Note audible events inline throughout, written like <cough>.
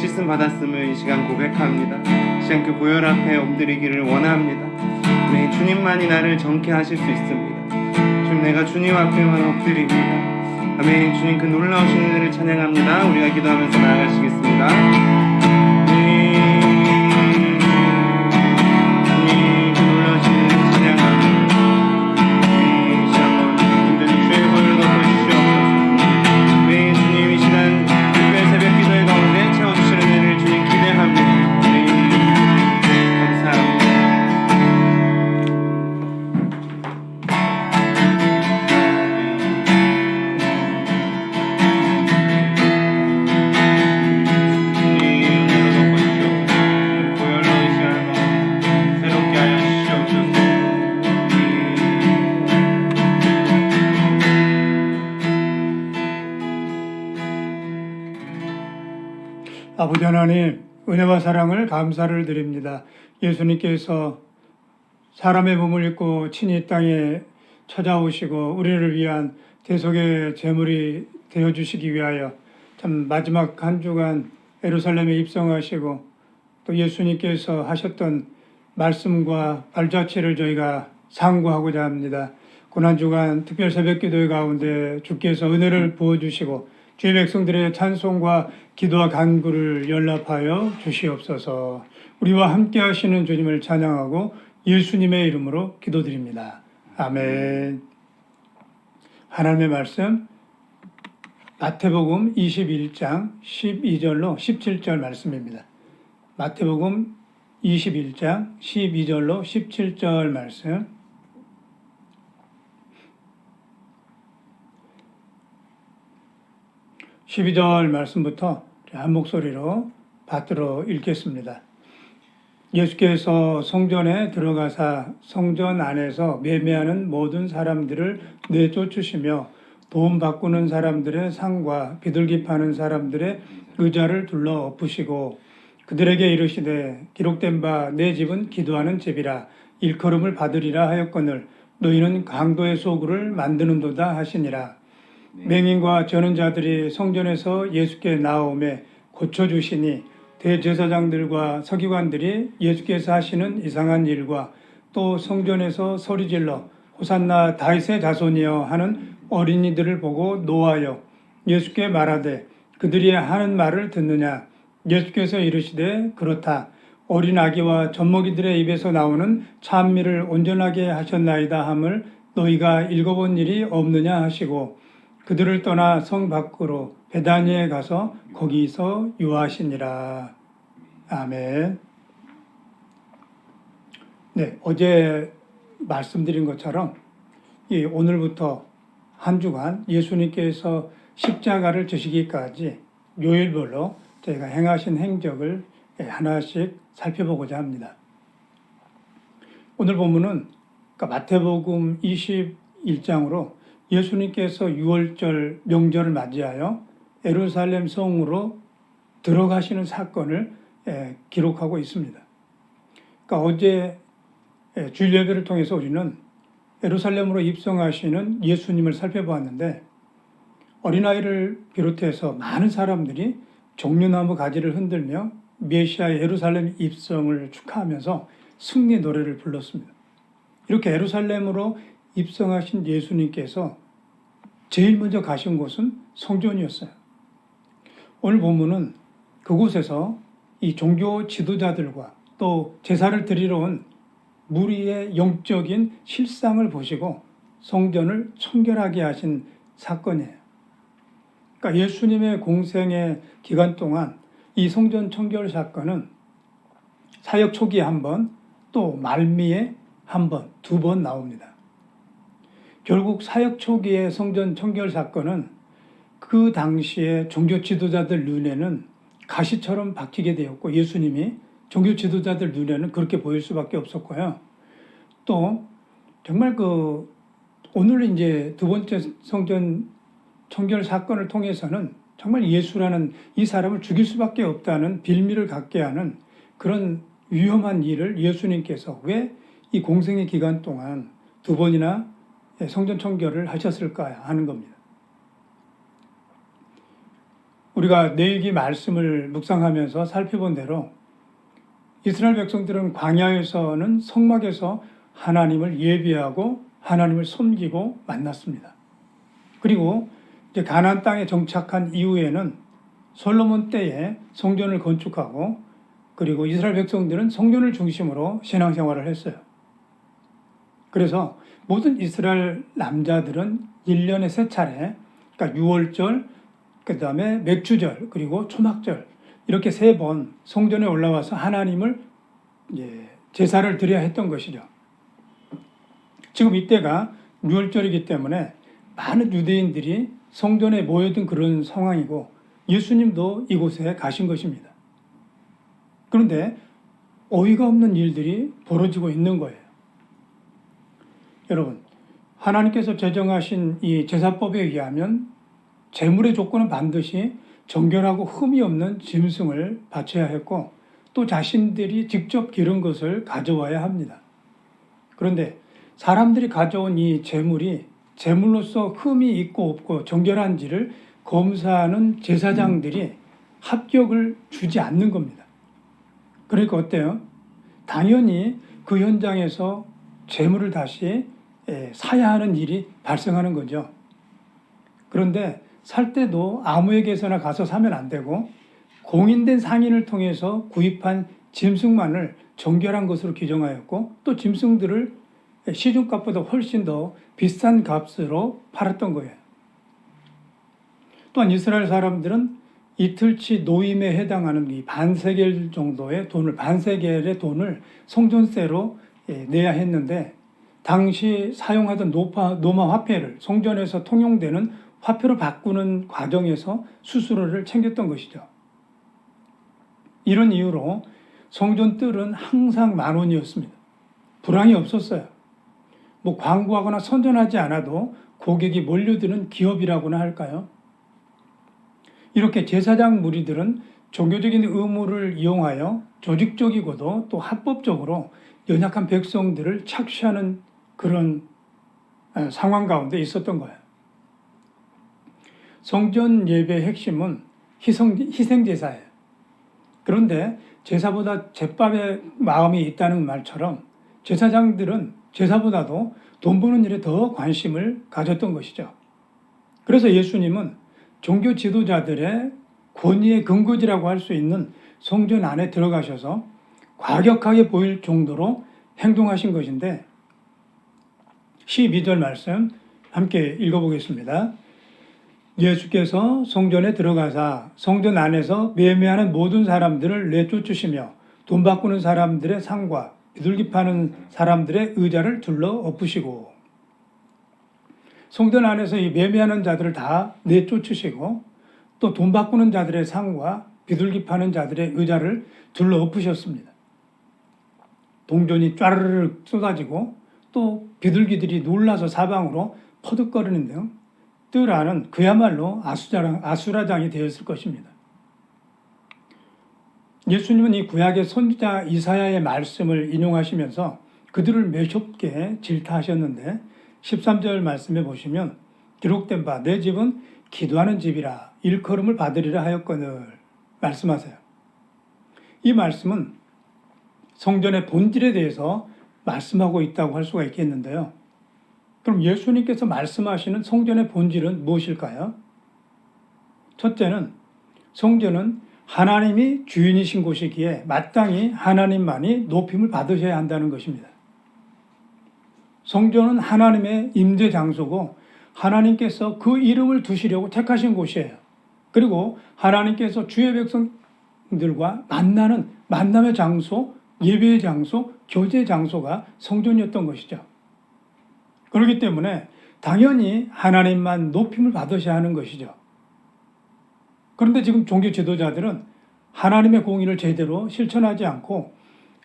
씻음 받았음을 이 시간 고백합니다. 이 시간 그 보혈 앞에 엎드리기를 원합니다. 네, 주님만이 나를 정케 하실 수 있습니다. 주님 내가 주님 앞에만 엎드립니다. 아멘. 주님 그 놀라우신 은혜를 찬양합니다. 우리가 기도하면서 나아가시겠습니다. 아버지 하나님 은혜와 사랑을 감사를 드립니다. 예수님께서 사람의 몸을 입고 친히 이 땅에 찾아오시고 우리를 위한 대속의 제물이 되어 주시기 위하여 참 마지막 한 주간 예루살렘에 입성하시고 또 예수님께서 하셨던 말씀과 발자취를 저희가 상고하고자 합니다. 고난 주간 특별 새벽 기도회 가운데 주께서 은혜를 부어 주시고 주의 백성들의 찬송과 기도와 간구를 연락하여 주시옵소서. 우리와 함께 하시는 주님을 찬양하고 예수님의 이름으로 기도드립니다. 아멘. 하나님의 말씀 마태복음 21장 12절로 17절 말씀입니다. 마태복음 21장 12절로 17절 말씀 12절 말씀부터 한 목소리로 받들어 읽겠습니다. 예수께서 성전에 들어가사 성전 안에서 매매하는 모든 사람들을 내쫓으시며 돈 바꾸는 사람들의 상과 비둘기 파는 사람들의 의자를 둘러 엎으시고 그들에게 이르시되 기록된 바 내 집은 기도하는 집이라 일컬음을 받으리라 하였거늘 너희는 강도의 소굴을 만드는도다 하시니라 맹인과 저는 자들이 성전에서 예수께 나오매 고쳐주시니 대제사장들과 서기관들이 예수께서 하시는 이상한 일과 또 성전에서 소리질러 호산나 다윗의 자손이여 하는 어린이들을 보고 노하여 예수께 말하되 그들이 하는 말을 듣느냐? 예수께서 이르시되 그렇다. 어린 아기와 젖먹이들의 입에서 나오는 찬미를 온전하게 하셨나이다 함을 너희가 읽어본 일이 없느냐 하시고 그들을 떠나 성 밖으로 베다니에 가서 거기서 유하시니라. 아멘. 네, 어제 말씀드린 것처럼 이 오늘부터 한 주간 예수님께서 십자가를 지시기까지 요일별로 저희가 행하신 행적을 하나씩 살펴보고자 합니다. 오늘 본문은 그러니까 마태복음 21장으로 예수님께서 6월절 명절을 맞이하여 예루살렘 성으로 들어가시는 사건을 예, 기록하고 있습니다. 그러니까 어제 예, 주일 예배를 통해서 우리는 예루살렘으로 입성하시는 예수님을 살펴보았는데 어린아이를 비롯해서 많은 사람들이 종려나무 가지를 흔들며 메시아의 예루살렘 입성을 축하하면서 승리 노래를 불렀습니다. 이렇게 예루살렘으로 입성하신 예수님께서 제일 먼저 가신 곳은 성전이었어요. 오늘 본문은 그곳에서 이 종교 지도자들과 또 제사를 드리러 온 무리의 영적인 실상을 보시고 성전을 청결하게 하신 사건이에요. 그러니까 예수님의 공생의 기간 동안 이 성전 청결 사건은 사역 초기에 한 번, 또 말미에 한 번, 두 번 나옵니다. 결국 사역 초기의 성전 청결 사건은 그 당시에 종교 지도자들 눈에는 가시처럼 박히게 되었고 예수님이 종교 지도자들 눈에는 그렇게 보일 수밖에 없었고요. 또 정말 그 오늘 이제 두 번째 성전 청결 사건을 통해서는 정말 예수라는 이 사람을 죽일 수밖에 없다는 빌미를 갖게 하는 그런 위험한 일을 예수님께서 왜 이 공생의 기간 동안 두 번이나 성전 청결을 하셨을까 하는 겁니다. 우리가 내일기 말씀을 묵상하면서 살펴본 대로 이스라엘 백성들은 광야에서는 성막에서 하나님을 예비하고 하나님을 섬기고 만났습니다. 그리고 이제 가나안 땅에 정착한 이후에는 솔로몬 때에 성전을 건축하고 그리고 이스라엘 백성들은 성전을 중심으로 신앙생활을 했어요. 그래서 모든 이스라엘 남자들은 1년에 세 차례 그러니까 유월절 그 다음에 맥주절 그리고 초막절 이렇게 세 번 성전에 올라와서 하나님을 예, 제사를 드려야 했던 것이죠. 지금 이때가 유월절이기 때문에 많은 유대인들이 성전에 모여든 그런 상황이고 예수님도 이곳에 가신 것입니다. 그런데 어이가 없는 일들이 벌어지고 있는 거예요. 여러분, 하나님께서 제정하신 이 제사법에 의하면 제물의 조건은 반드시 정결하고 흠이 없는 짐승을 바쳐야 했고 또 자신들이 직접 기른 것을 가져와야 합니다. 그런데 사람들이 가져온 이 제물이 제물로서 흠이 있고 없고 정결한지를 검사하는 제사장들이 합격을 주지 않는 겁니다. 그러니까 어때요? 당연히 그 현장에서 재물을 다시 예, 사야 하는 일이 발생하는 거죠. 그런데 살 때도 아무에게서나 가서 사면 안 되고 공인된 상인을 통해서 구입한 짐승만을 정결한 것으로 규정하였고 또 짐승들을 시중값보다 훨씬 더 비싼 값으로 팔았던 거예요. 또한 이스라엘 사람들은 이틀치 노임에 해당하는 이 반세겔 정도의 돈을 반세겔의 돈을 성전세로 예, 내야 했는데 당시 사용하던 노파, 노마 화폐를 성전에서 통용되는 화폐로 바꾸는 과정에서 수수료를 챙겼던 것이죠. 이런 이유로 성전 뜰은 항상 만 원이었습니다. 불황이 없었어요. 뭐 광고하거나 선전하지 않아도 고객이 몰려드는 기업이라고나 할까요? 이렇게 제사장 무리들은 종교적인 의무를 이용하여 조직적이고도 또 합법적으로 연약한 백성들을 착취하는 그런 아, 상황 가운데 있었던 거예요. 성전 예배의 핵심은 희생, 희생제사예요. 그런데 제사보다 제밥의 마음이 있다는 말처럼 제사장들은 제사보다도 돈 버는 일에 더 관심을 가졌던 것이죠. 그래서 예수님은 종교 지도자들의 권위의 근거지라고 할 수 있는 성전 안에 들어가셔서 과격하게 보일 정도로 행동하신 것인데 12절 말씀 함께 읽어보겠습니다. 예수께서 성전에 들어가사 성전 안에서 매매하는 모든 사람들을 내쫓으시며 돈 바꾸는 사람들의 상과 비둘기 파는 사람들의 의자를 둘러 엎으시고 성전 안에서 이 매매하는 자들을 다 내쫓으시고 또 돈 바꾸는 자들의 상과 비둘기 파는 자들의 의자를 둘러 엎으셨습니다. 동전이 쫘르르 쏟아지고 또 비둘기들이 놀라서 사방으로 퍼득거리는데요. 뜰 안은 그야말로 아수라장, 아수라장이 되었을 것입니다. 예수님은 이 구약의 선지자 이사야의 말씀을 인용하시면서 그들을 매섭게 질타하셨는데 13절 말씀에 보시면 기록된 바 내 집은 기도하는 집이라 일컬음을 받으리라 하였거늘 말씀하세요. 이 말씀은 성전의 본질에 대해서 말씀하고 있다고 할 수가 있겠는데요. 그럼 예수님께서 말씀하시는 성전의 본질은 무엇일까요? 첫째는 성전은 하나님이 주인이신 곳이기에 마땅히 하나님만이 높임을 받으셔야 한다는 것입니다. 성전은 하나님의 임재 장소고 하나님께서 그 이름을 두시려고 택하신 곳이에요. 그리고 하나님께서 주의 백성들과 만나는 만남의 장소, 예배의 장소, 교제 장소가 성전이었던 것이죠. 그렇기 때문에 당연히 하나님만 높임을 받으셔야 하는 것이죠. 그런데 지금 종교 지도자들은 하나님의 공의를 제대로 실천하지 않고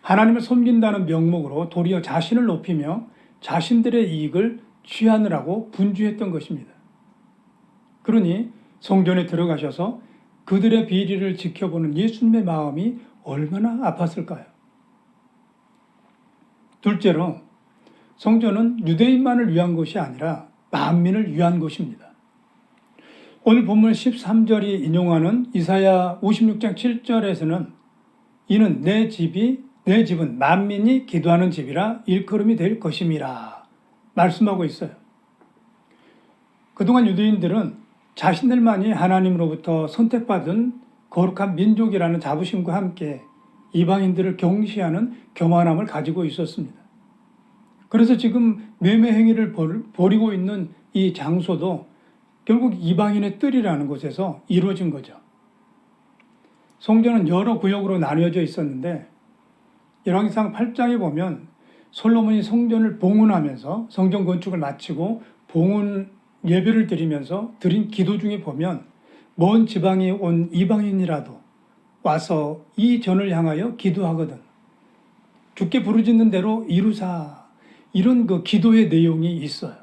하나님을 섬긴다는 명목으로 도리어 자신을 높이며 자신들의 이익을 취하느라고 분주했던 것입니다. 그러니 성전에 들어가셔서 그들의 비리를 지켜보는 예수님의 마음이 얼마나 아팠을까요? 둘째로 성전은 유대인만을 위한 것이 아니라 만민을 위한 것입니다. 오늘 본문 13절이 인용하는 이사야 56장 7절에서는 이는 내 집이 내 집은 만민이 기도하는 집이라 일컬음이 될 것임이라 말씀하고 있어요. 그동안 유대인들은 자신들만이 하나님으로부터 선택받은 거룩한 민족이라는 자부심과 함께 이방인들을 경시하는 교만함을 가지고 있었습니다. 그래서 지금 매매 행위를 벌- 벌이고 있는 이 장소도 결국 이방인의 뜰이라는 곳에서 이루어진 거죠. 성전은 여러 구역으로 나뉘어져 있었는데 열왕기상 8장에 보면 솔로몬이 성전을 봉헌하면서 성전 건축을 마치고 봉헌 예배를 드리면서 드린 기도 중에 보면 먼 지방에 온 이방인이라도 와서 이 전을 향하여 기도하거든. 죽게 부르짖는 대로 이루사. 이런 그 기도의 내용이 있어요.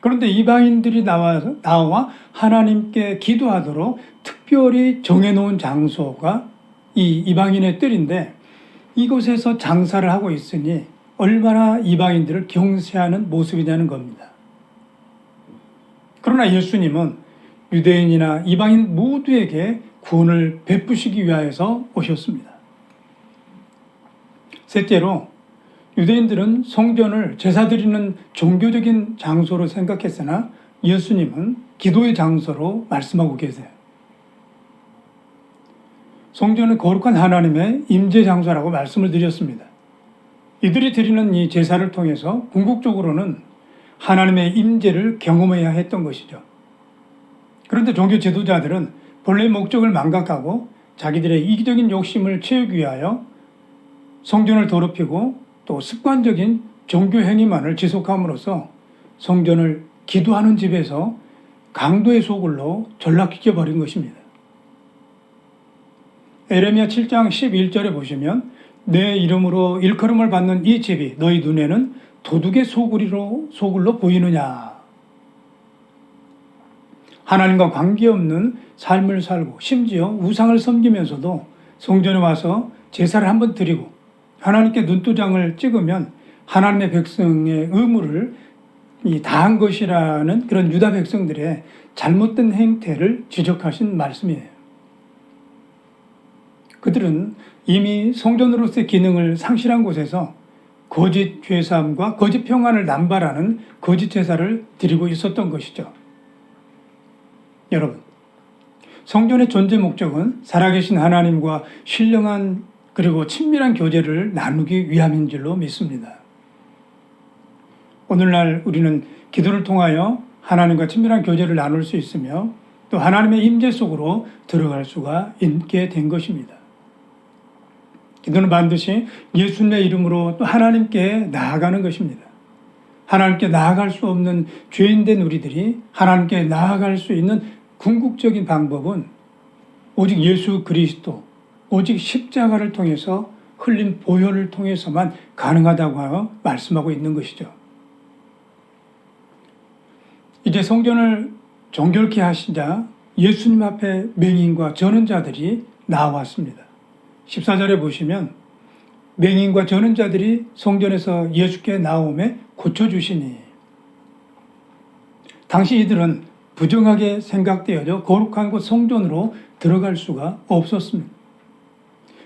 그런데 이방인들이 나와서 나와 하나님께 기도하도록 특별히 정해놓은 장소가 이 이방인의 뜰인데 이곳에서 장사를 하고 있으니 얼마나 이방인들을 경세하는 모습이냐는 겁니다. 그러나 예수님은 유대인이나 이방인 모두에게 구원을 베푸시기 위하여서 오셨습니다. 셋째로 유대인들은 성전을 제사 드리는 종교적인 장소로 생각했으나 예수님은 기도의 장소로 말씀하고 계세요. 성전은 거룩한 하나님의 임재 장소라고 말씀을 드렸습니다. 이들이 드리는 이 제사를 통해서 궁극적으로는 하나님의 임재를 경험해야 했던 것이죠. 그런데 종교 지도자들은 본래 목적을 망각하고 자기들의 이기적인 욕심을 채우기 위하여 성전을 더럽히고 또 습관적인 종교 행위만을 지속함으로써 성전을 기도하는 집에서 강도의 소굴로 전락시켜 버린 것입니다. 에레미야 7장 11절에 보시면 내 이름으로 일컬음을 받는 이 집이 너희 눈에는 도둑의 소굴이로 소굴로 보이느냐? 하나님과 관계없는 삶을 살고 심지어 우상을 섬기면서도 성전에 와서 제사를 한번 드리고 하나님께 눈도장을 찍으면 하나님의 백성의 의무를 이 다한 것이라는 그런 유다 백성들의 잘못된 행태를 지적하신 말씀이에요. 그들은 이미 성전으로서의 기능을 상실한 곳에서 거짓 죄사함과 거짓 평안을 남발하는 거짓 제사를 드리고 있었던 것이죠. 여러분, 성전의 존재 목적은 살아계신 하나님과 신령한 그리고 친밀한 교제를 나누기 위함인 줄로 믿습니다. 오늘날 우리는 기도를 통하여 하나님과 친밀한 교제를 나눌 수 있으며 또 하나님의 임재 속으로 들어갈 수가 있게 된 것입니다. 기도는 반드시 예수님의 이름으로 또 하나님께 나아가는 것입니다. 하나님께 나아갈 수 없는 죄인된 우리들이 하나님께 나아갈 수 있는 궁극적인 방법은 오직 예수 그리스도, 오직 십자가를 통해서 흘린 보혈을 통해서만 가능하다고 말씀하고 있는 것이죠. 이제 성전을 정결케 하시자 예수님 앞에 맹인과 전원자들이 나왔습니다. 14절에 보시면 맹인과 전원자들이 성전에서 예수께 나오매 고쳐주시니 당시 이들은 부정하게 생각되어져 거룩한 곳 성전으로 들어갈 수가 없었습니다.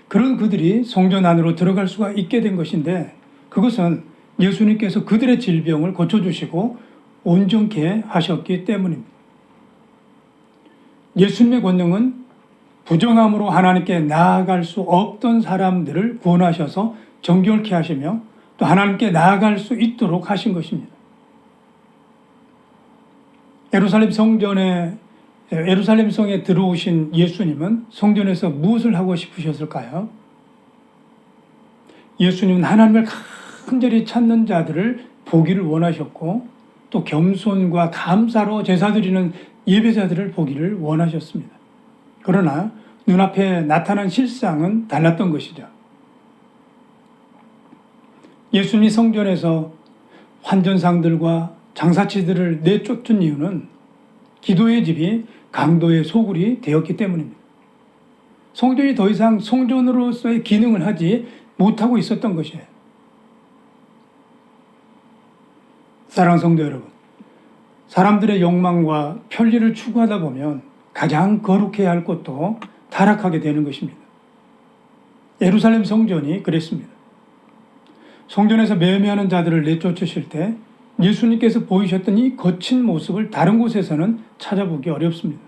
그런 그들이 성전 안으로 들어갈 수가 있게 된 것인데 그것은 예수님께서 그들의 질병을 고쳐주시고 온전케 하셨기 때문입니다. 예수님의 권능은 부정함으로 하나님께 나아갈 수 없던 사람들을 구원하셔서 정결케 하시며 또 하나님께 나아갈 수 있도록 하신 것입니다. 예루살렘 성전에 예루살렘 성에 들어오신 예수님은 성전에서 무엇을 하고 싶으셨을까요? 예수님은 하나님을 간절히 찾는 자들을 보기를 원하셨고 또 겸손과 감사로 제사 드리는 예배자들을 보기를 원하셨습니다. 그러나 눈앞에 나타난 실상은 달랐던 것이죠. 예수님이 성전에서 환전상들과 장사치들을 내쫓은 이유는 기도의 집이 강도의 소굴이 되었기 때문입니다. 성전이 더 이상 성전으로서의 기능을 하지 못하고 있었던 것이에요. 사랑 성도 여러분, 사람들의 욕망과 편리를 추구하다 보면 가장 거룩해야 할 것도 타락하게 되는 것입니다. 예루살렘 성전이 그랬습니다. 성전에서 매매하는 자들을 내쫓으실 때 예수님께서 보이셨던 이 거친 모습을 다른 곳에서는 찾아보기 어렵습니다.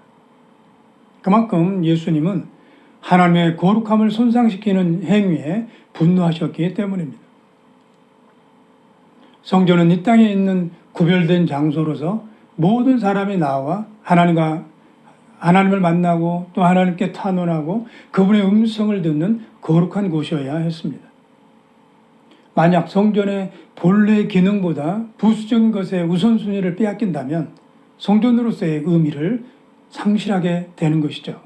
그만큼 예수님은 하나님의 거룩함을 손상시키는 행위에 분노하셨기 때문입니다. 성전은 이 땅에 있는 구별된 장소로서 모든 사람이 나와 하나님과 하나님을 만나고 또 하나님께 탄원하고 그분의 음성을 듣는 거룩한 곳이어야 했습니다. 만약 성전의 본래 기능보다 부수적인 것에 우선순위를 빼앗긴다면 성전으로서의 의미를 상실하게 되는 것이죠.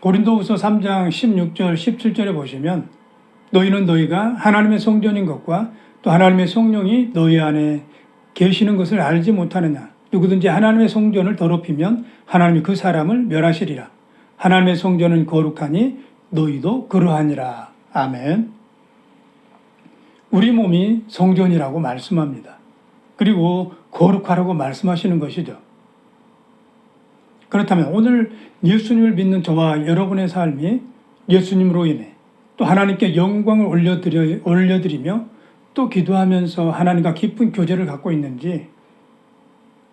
고린도후서 3장 16절 17절에 보시면 너희는 너희가 하나님의 성전인 것과 또 하나님의 성령이 너희 안에 계시는 것을 알지 못하느냐. 누구든지 하나님의 성전을 더럽히면 하나님이 그 사람을 멸하시리라. 하나님의 성전은 거룩하니 너희도 그러하니라 아멘. 우리 몸이 성전이라고 말씀합니다. 그리고 거룩하라고 말씀하시는 것이죠. 그렇다면 오늘 예수님을 믿는 저와 여러분의 삶이 예수님으로 인해 또 하나님께 영광을 올려드려, 올려드리며 또 기도하면서 하나님과 깊은 교제를 갖고 있는지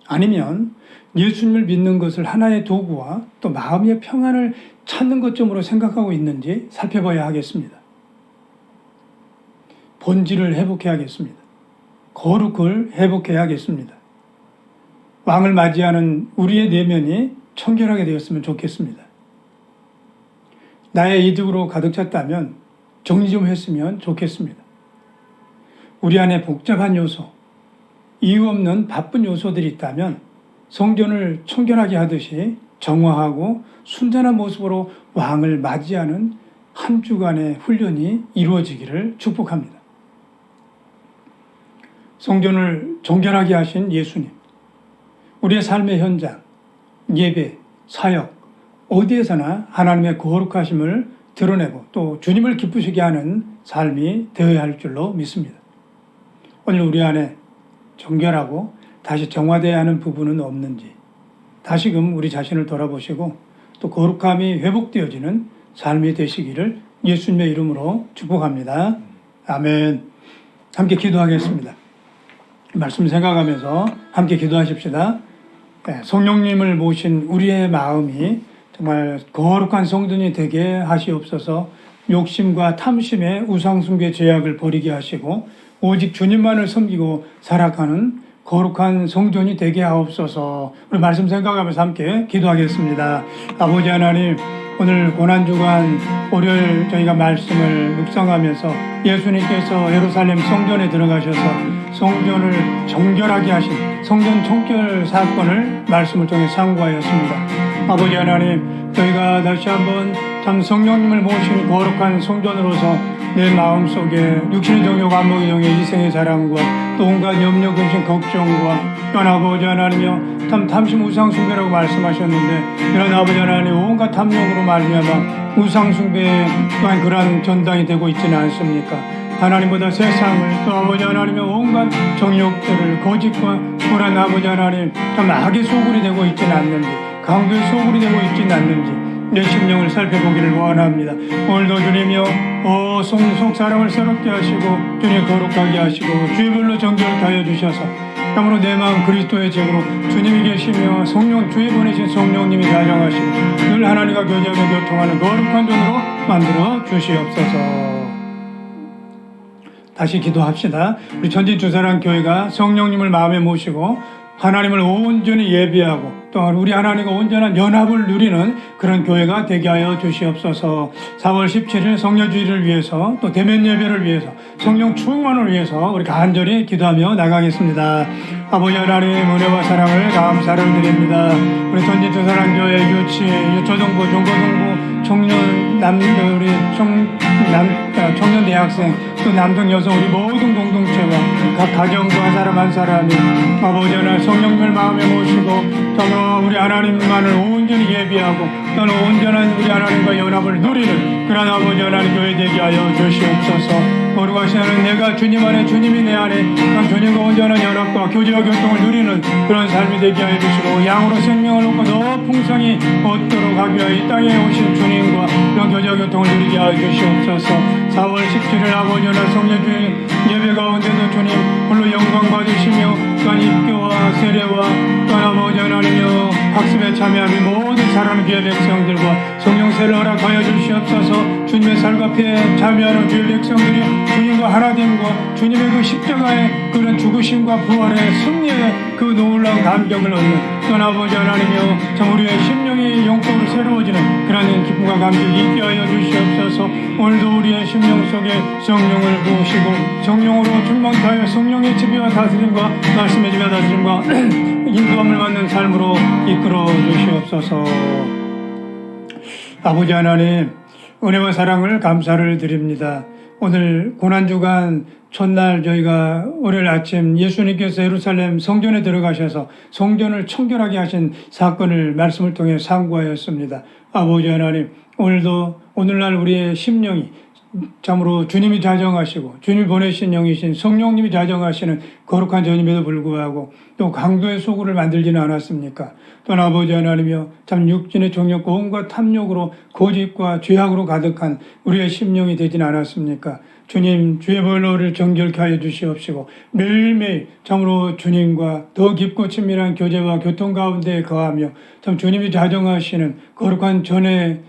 아니면 예수님을 믿는 것을 하나의 도구와 또 마음의 평안을 찾는 것점으로 생각하고 있는지 살펴봐야 하겠습니다. 본질을 회복해야겠습니다. 거룩을 회복해야겠습니다. 왕을 맞이하는 우리의 내면이 청결하게 되었으면 좋겠습니다. 나의 이득으로 가득 찼다면 정리 좀 했으면 좋겠습니다. 우리 안에 복잡한 요소, 이유 없는 바쁜 요소들이 있다면 성전을 청결하게 하듯이 정화하고 순전한 모습으로 왕을 맞이하는 한 주간의 훈련이 이루어지기를 축복합니다. 성전을 정결하게 하신 예수님, 우리의 삶의 현장, 예배, 사역, 어디에서나 하나님의 거룩하심을 드러내고 또 주님을 기쁘시게 하는 삶이 되어야 할 줄로 믿습니다. 오늘 우리 안에 정결하고 다시 정화되어야 하는 부분은 없는지 다시금 우리 자신을 돌아보시고 또 거룩함이 회복되어지는 삶이 되시기를 예수님의 이름으로 축복합니다. 아멘. 함께 기도하겠습니다. 말씀 생각하면서 함께 기도하십시다. 네, 성령님을 모신 우리의 마음이 정말 거룩한 성전이 되게 하시옵소서 욕심과 탐심의 우상숭배 죄악을 버리게 하시고 오직 주님만을 섬기고 살아가는 거룩한 성전이 되게 하옵소서 우리 말씀 생각하면서 함께 기도하겠습니다. 아버지 하나님 오늘 고난주간 월요일 저희가 말씀을 묵상하면서 예수님께서 예루살렘 성전에 들어가셔서 성전을 정결하게 하신 성전 청결 사건을 말씀을 통해 상고하였습니다. 아버지 하나님 저희가 다시 한번 참 성령님을 모신 거룩한 성전으로서 내 마음속에 육신의 정욕 안목의 정의 이생의 사랑과 또 온갖 염려 근심 걱정과 아버지 하나님이여 참 탐심 우상 숭배라고 말씀하셨는데 이런 아버지 하나님 온갖 탐욕으로 말미암아 우상 숭배 또한 그러한 전당이 되고 있지는 않습니까? 하나님보다 세상을 또 아버지 하나님의 온갖 정욕들을 거짓과 불안 아버지 하나님 참 악의 소굴이 되고 있지는 않는지 강도의 소굴이 되고 있지는 않는지 내 심령을 살펴보기를 원합니다. 오늘도 주님이여 어, 속, 속 사람을 새롭게 하시고 주님 거룩하게 하시고 주의별로 정결케 하여 주셔서 참으로 내 마음 그리스도의 제으로 주님이 계시며 성령 주의 보내신 성령님이 가정하시고 늘 하나님과 교제하며 교통하는 거룩한 존으로 만들어 주시옵소서. 다시 기도합시다. 우리 전진 주사랑 교회가 성령님을 마음에 모시고 하나님을 온전히 예비하고 또한 우리 하나님과 온전한 연합을 누리는 그런 교회가 되게 하여 주시옵소서 4월 17일 성녀주의를 위해서 또 대면 예배를 위해서 성령 충만을 위해서 우리 간절히 기도하며 나가겠습니다. 아버지 하나님 은혜와 사랑을 감사를 드립니다. 우리 전진주사랑교회 유치, 유초등부, 중고등부, 청년 남 우리 청남 아, 청년 대학생 또 남성 여성 우리 모든 공동체와 각 가정과 한 사람 한 사람이 아버지 하나님 성령을 마음에 모시고 정말 우리 하나님만을 온전히 예비하고 또는 온전한 우리 하나님과 연합을 누리는 그런 아버지 하나님 교회 되게 하여 주시옵소서. 거룩하시는 내가 주님 안에 주님이 내 안에 그런 주님과 온전한 연합과 교제와 교통을 누리는 그런 삶이 되게 하여 주시고 양으로 생명을 얻고 더 풍성히 얻도록 하기 위하여 이 땅에 오신 주님과 그런 교제와 교통을 누리게 하여 주시옵소서 4월 17일 아버지 하나 성례주일 예배 가운데도 주님 홀로 영광 받으시며 또한 입교와 세례와 또한 아버지 하나님여 학습에 참여하는 모든 사랑하는 주의 백성들과 성령세를 허락하여 주시옵소서. 주님의 살갑에 참여하는 주의 백성들이 주님과 하나됨과 주님의 그 십자가의 그런 죽으심과 부활의 승리의 그 놀라운 감격을 얻는 또한 아버지 하나님여 참 우리의 심령이 영적으로 새로워지는 그러한 기쁨과 감격이 있게 하여 주시옵소서. 오늘도 우리의 심령 속에 성령을 부으시고 성령으로 충만하여 성령의 지배와 다스림과 말씀의 지배와 다스림과 <clears throat> 인도함을 받는 삶으로 이끌어 주시옵소서 아버지 하나님 은혜와 사랑을 감사를 드립니다. 오늘 고난주간 첫날 저희가 월요일 아침 예수님께서 예루살렘 성전에 들어가셔서 성전을 청결하게 하신 사건을 말씀을 통해 상고하였습니다. 아버지 하나님 오늘도 오늘날 우리의 심령이 참으로 주님이 자정하시고 주님이 보내신 영이신 성령님이 자정하시는 거룩한 전임에도 불구하고 또 강도의 소굴을 만들지는 않았습니까? 또 아버지 하나님이여 참 육신의 정욕과 온갖 탐욕으로 고집과 죄악으로 가득한 우리의 심령이 되진 않았습니까? 주님 주의 벌로를 정결케 하여 주시옵시고 매일매일 참으로 주님과 더 깊고 친밀한 교제와 교통 가운데 거하며 참 주님이 자정하시는 거룩한 전의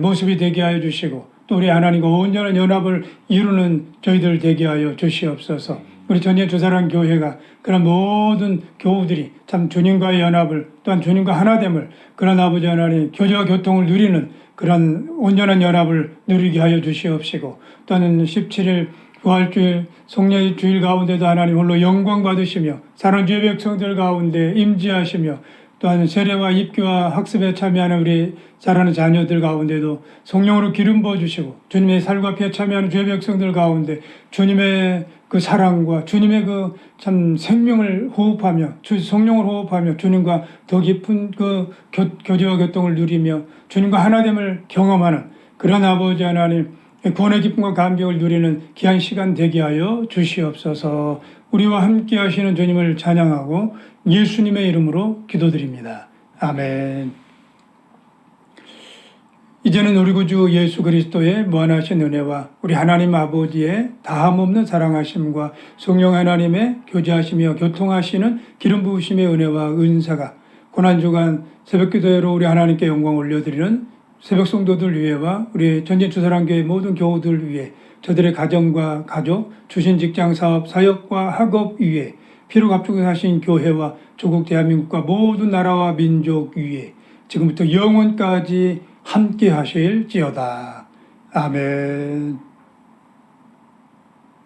모습이 되게 하여 주시고 또 우리 하나님과 온전한 연합을 이루는 저희들 되게 하여 주시옵소서. 우리 전예 주사랑 교회가 그런 모든 교우들이 참 주님과의 연합을 또한 주님과 하나됨을 그런 아버지 하나님 교제와 교통을 누리는 그런 온전한 연합을 누리게 하여 주시옵시고 또는 17일 부활주일 성령의 주일 가운데도 하나님 홀로 영광 받으시며 사는 주의 백성들 가운데 임지하시며 또한 세례와 입교와 학습에 참여하는 우리 자라는 자녀들 가운데도 성령으로 기름 부어 주시고 주님의 살과 피에 참여하는 주의 백성들 가운데 주님의 그 사랑과 주님의 그 참 생명을 호흡하며 주 성령을 호흡하며 주님과 더 깊은 그 교, 교제와 교통을 누리며 주님과 하나됨을 경험하는 그런 아버지 하나님 구원의 기쁨과 감격을 누리는 귀한 시간 되게 하여 주시옵소서. 우리와 함께 하시는 주님을 찬양하고 예수님의 이름으로 기도드립니다. 아멘. 이제는 우리 구주 예수 그리스도의 무한하신 은혜와 우리 하나님 아버지의 다함없는 사랑하심과 성령 하나님의 교제하시며 교통하시는 기름 부으심의 은혜와 은사가 고난주간 새벽기도회로 우리 하나님께 영광 올려드리는 새벽 성도들 위해와 우리 전진 주사랑교회 모든 교우들 위해 저들의 가정과 가족, 주신 직장 사업, 사역과 학업 위해 피로 갑죽하신 교회와 조국 대한민국과 모든 나라와 민족 위해 지금부터 영원까지 함께 하실지어다. 아멘.